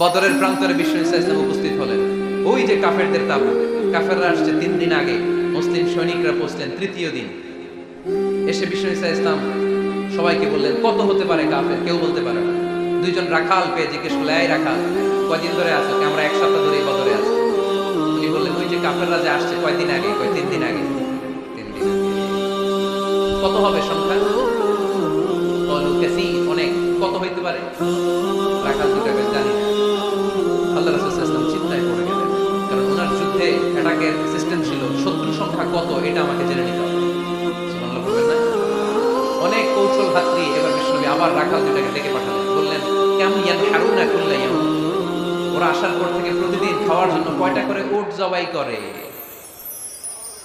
বদরের প্রান্তরে বিশ্ব ইসলাম উপস্থিত হলেন। ওই যে কাফেরদের তাবু, কাফেররা আসছে তিন দিন আগে। মুসলিম সৈনিকরা পৌঁছলেন তৃতীয় দিন। এসে বিশ্ব ইসলাম সবাইকে বললেন, কত হতে পারে কাফের? কেউ বলতে পারে না। দুইজন রাখাল পেয়ে জিজ্ঞেস করলে এই রাখাল, কয়দিন ধরে আছো? আমরা এক সপ্তাহ ধরে বদরে আছি? উনি বললেন, ওই যে কাফেররা যে আসছে কয়দিন আগে, কয় তিন দিন আগে? কত হবে সংখ্যা? এটা আমাকে জেনে নিতে হবে। না? অনেক কৌশল হাত দিয়ে এবার বিষ্ণবী আবার রাখাল দুটাকে ডেকে পাঠালেন। বললেন, কেমন ইয়ান হারুনা কুল্লা ইয়াম ওরা আসার পর থেকে প্রতিদিন খাওয়ার জন্য কয়টা করে উট জবাই করে।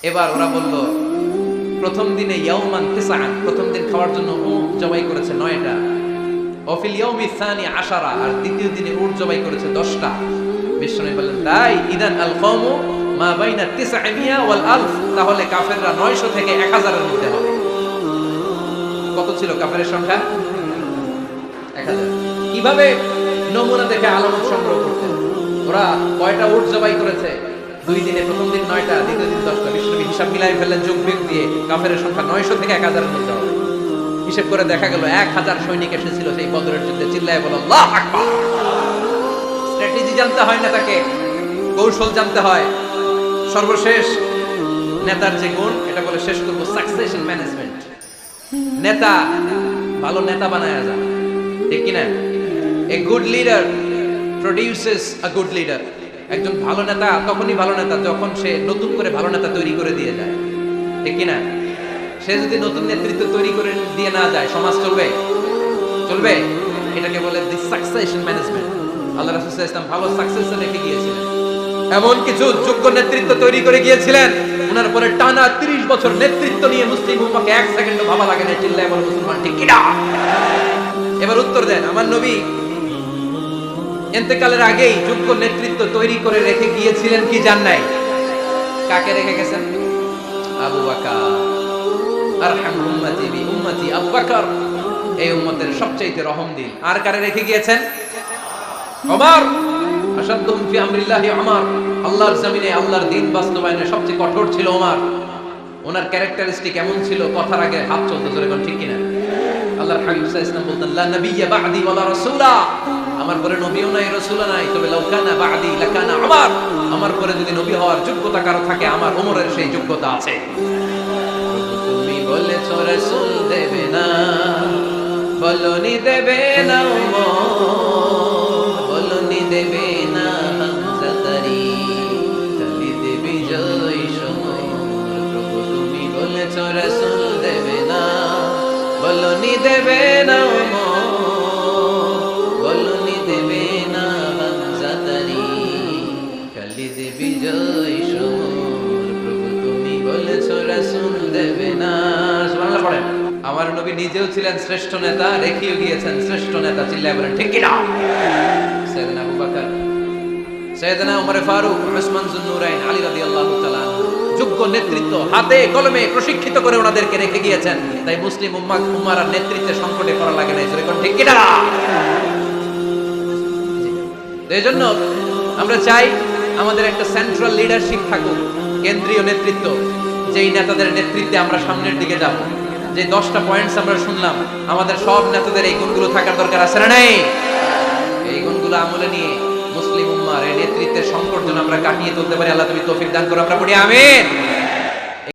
এবার ওরা বলল, প্রথম দিনে ইয়াউমান তিসআন, প্রথম দিন খাওয়ার জন্য উট জবাই করেছে নয়টা। অফিল ইয়াউমি সানি আশারা, আর দ্বিতীয় দিনে উট জবাই করেছে দশটা। বিষ্ণু বললেন, তাই ইদান আল কওমু মা তাহলে কাফেররা 900 থেকে 1000 এর মধ্যে হবে। কত ছিল কাফেরের সংখ্যা? 1000 কীভাবে নমুনা দেখে সংগ্রহ করতে ওরা কয়টা জবাই করেছে? দুই দিনে প্রথম দিন নয়টা, দ্বিতীয় দিন দশটা। বিষ্ণবী হিসাব মিলাই ফেললেন যোগ বিয়োগ দিয়ে কাফেরের সংখ্যা নয়শো থেকে এক হাজারের মধ্যে হিসেব করে দেখা গেল এক হাজার সৈনিক এসেছিল সেই বদরের যুদ্ধে। চিল্লায় বলো আল্লাহ স্ট্র্যাটেজি জানতে হয় না তাকে, কৌশল জানতে হয়। সর্বশেষ নেতার যে গুণ, এটা বলে শেষ করব সাকসেশন ম্যানেজমেন্ট নেতা, ভালো নেতা বানায় যা ঠিক কিনা? A good leader produces a good leader একজন ভালো নেতা তখনই ভালো নেতা যখন সে নতুন করে ভালো নেতা তৈরি করে দিয়ে যায়। ঠিক কিনা? সে যদি নতুন নেতৃত্ব তৈরি করে দিয়ে না যায়, সমাজ চলবে? চলবে? এটাকে বলে দি সাকসেশন ম্যানেজমেন্ট আল্লাহ রাসূল ওয়াসাল্লাম ভালো সাকসেসর রেখে গিয়েছিলেন। এমন কিছু যোগ্য নেতৃত্ব তৈরি করে গিয়েছিলেন। ওনার পরে টানা 30 বছর নেতৃত্ব নিয়ে মুসলিম উম্মাকে এক সেকেন্ডও ভাবা লাগে না চিল্লায় বলে, মুসলমান, ঠিক কিনা? এবার উত্তর দেন, আমার নবী এতেকালের আগেই যোগ্য নেতৃত্ব তৈরি করে রেখে গিয়েছিলেন কি জান নাই? কাকে রেখে গেছেন? আবু বাকার। আরহাম উম্মতি বি উম্মতি আবু বকর। এই উম্মতের সবচাইতে রহম দিন। আর কারে রেখে গিয়েছেন? আসাদুম ফি আমরিল্লাহি ওমর আল্লাহর জমিনে, আল্লাহর দিন বাস্তবায়নে সবচেয়ে কঠোর ছিল ওনার ক্যারেক্টারিস্টিক এমন ছিল, কথার আগে হাত চলতে, জোরে কোন ঠিক কিনা? আল্লাহর হাবিব সাল্লাল্লাহু আলাইহি বলতেন, লা বা'দি আমার পরে নবীও নাই, রাসূলও নাই, তবে বা'দি লাকানা আমার পরে যদি নবী হওয়ার যোগ্যতা কারও থাকে, আমার ওমরের সেই যোগ্যতা আছে। তুমি বলেছ, রাসূল দেবে না। বলনি, দেবে না বলেছ রাসূল দেবে না, বলনি দেবে না বলনি দেবে না হামজা তারি কালি দেবী জয় সমর প্রভু তুমি বলেছ রাসূল দেবে না। আমার নবী নিজেও ছিলেন শ্রেষ্ঠ নেতা, রেখেও গিয়েছেন শ্রেষ্ঠ নেতা, চিল্লায় বলেন, ঠিক কিনা? সৈয়দনা আবু বকর, সৈয়দনা উমর ফারুক, উসমান জুন্নুরাইন আলী রাদিয়াল্লাহু তাআলা। যোগ্য নেতৃত্ব হাতে কলমে প্রশিক্ষিত করে ওনাদেরকে রেখে গিয়েছেন। তাই মুসলিম উম্মাহ উম্মার নেতৃত্বে সংকটে পড়া লাগে না জোরে ঠিক কিনা? এই জন্য আমরা চাই আমাদের একটা সেন্ট্রাল লিডারশিপ থাকুক, কেন্দ্রীয় নেতৃত্ব, যেই নেতাদের নেতৃত্বে আমরা সামনের দিকে যাব। যে দশটা পয়েন্টস আমরা শুনলাম, আমাদের সব নেতাদের এই গুণগুলো থাকার দরকার আছে না নাই? এই গুণগুলো আমলে নিয়ে নেতৃত্বের সংকট যেন আমরা কাটিয়ে তুলতে পারি। আল্লাহ তুমি তৌফিক দান করো। আমরা পড়ি আমিন।